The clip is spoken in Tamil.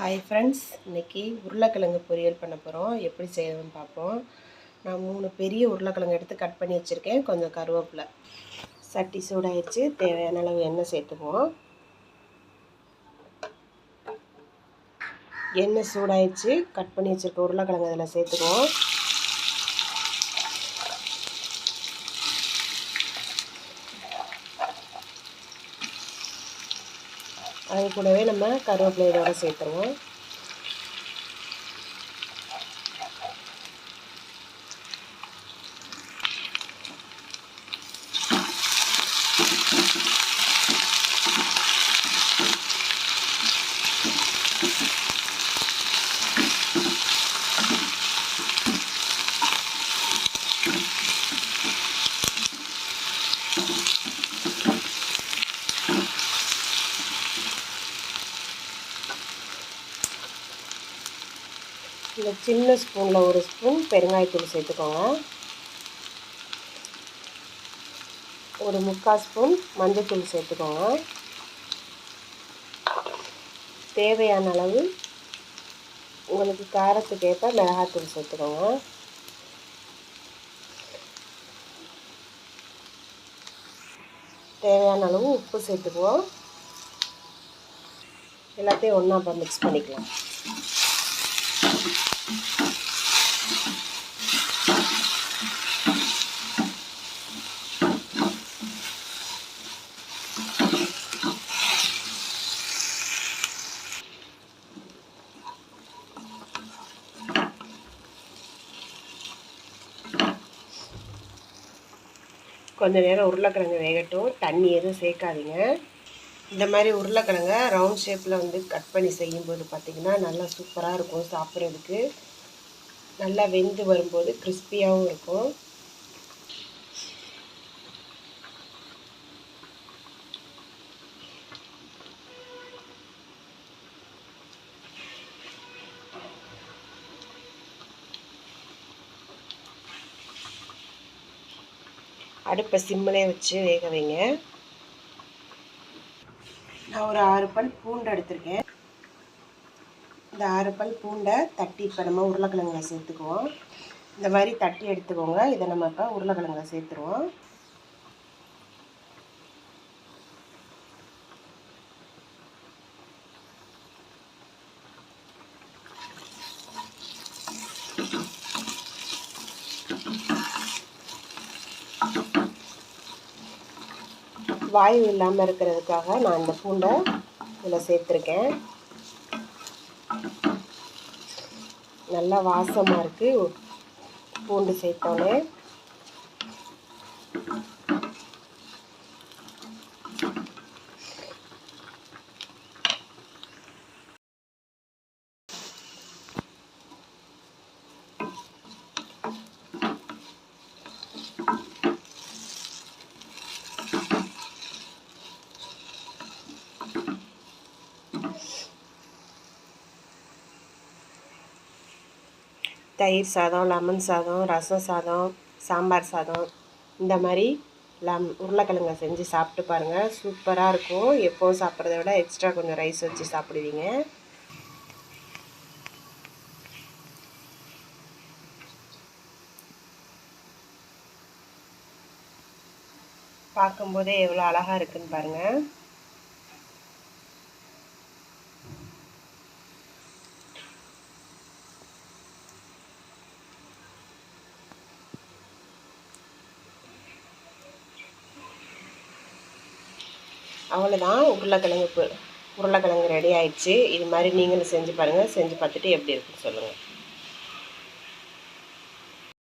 ஹாய் ஃப்ரெண்ட்ஸ் இன்றைக்கி உருளைக்கிழங்கு பொரியல் பண்ண போகிறோம் எப்படி செய்யணும்னு பார்ப்போம். நான் மூணு பெரிய உருளைக்கிழங்கு எடுத்து கட் பண்ணி வச்சுருக்கேன். கொஞ்சம் கருவேப்பிலை. சட்டி சூடாயிடுச்சு. தேவையான அளவு எண்ணெய் சேர்த்துக்குவோம். எண்ணெய் சூடாயிடுச்சு. கட் பண்ணி வச்சுருக்க உருளைக்கிழங்கு அதில் சேர்த்துக்குவோம். அது கூடவே நம்ம கருவேப்பிலையோட சேர்த்துருவோம். இந்த சின்ன ஸ்பூனில் ஒரு ஸ்பூன் பெருங்காயத்தூள் சேர்த்துக்கோங்க. ஒரு முக்கால் ஸ்பூன் மஞ்சத்தூள் சேர்த்துக்கோங்க. தேவையான அளவு உங்களுக்கு காரத்துக்கு ஏற்ப மிளகாத்தூள் சேர்த்துக்கோங்க. தேவையான அளவு உப்பு சேர்த்துக்குவோம். எல்லாத்தையும் ஒன்றா அப்போ மிக்ஸ் பண்ணிக்கலாம். கொஞ்சம் நேரம் உருளைக்கிழங்கு வேகட்டும். தண்ணி எதுவும் சேர்க்காதீங்க. இந்த மாதிரி உருளைக்கிழங்க ரவுண்ட் ஷேப்பில் வந்து கட் பண்ணி செய்யும்போது பார்த்திங்கன்னா நல்லா சூப்பராக இருக்கும் சாப்பிட்றதுக்கு. நல்லா வெந்து வரும்போது கிறிஸ்பியாகவும் இருக்கும். அடுப்பை சிம்மிலே வச்சு வேக வைங்க. நான் ஒரு ஆறு பல் பூண்டு எடுத்திருக்கேன். இந்த ஆறு பல் பூண்டை தட்டி இப்போ நம்ம உருளைக்கிழங்குல சேர்த்துக்குவோம். இந்த மாதிரி தட்டி எடுத்துக்கோங்க. இதை நம்ம இப்போ உருளைக்கிழங்குல சேர்த்துருவோம். வாயு இல்லாமல் இருக்கிறதுக்காக நான் இந்த பூண்டை இதில் சேர்த்துருக்கேன். நல்லா வாசமாக இருக்குது பூண்டு சேர்த்தோன்னே தயிர் சாதம் லெமன் சாதம் ரசம் சாதம் சாம்பார் சாதம் இந்த மாதிரி லம் உருளைக்கிழங்க செஞ்சு சாப்பிட்டு பாருங்கள் சூப்பராக இருக்கும். எப்போவும் சாப்பிட்றத விட எக்ஸ்ட்ரா கொஞ்சம் ரைஸ் வச்சு சாப்பிடுவீங்க. பார்க்கும்போதே எவ்வளோ அழகாக இருக்குன்னு பாருங்கள் அவ்வளோதான் உருளைக்கிழங்கு உருளைக்கிழங்கு ரெடி ஆயிடுச்சு. இது மாதிரி நீங்களும் செஞ்சு பாருங்கள் செஞ்சு பார்த்துட்டு எப்படி இருக்குன்னு சொல்லுங்கள்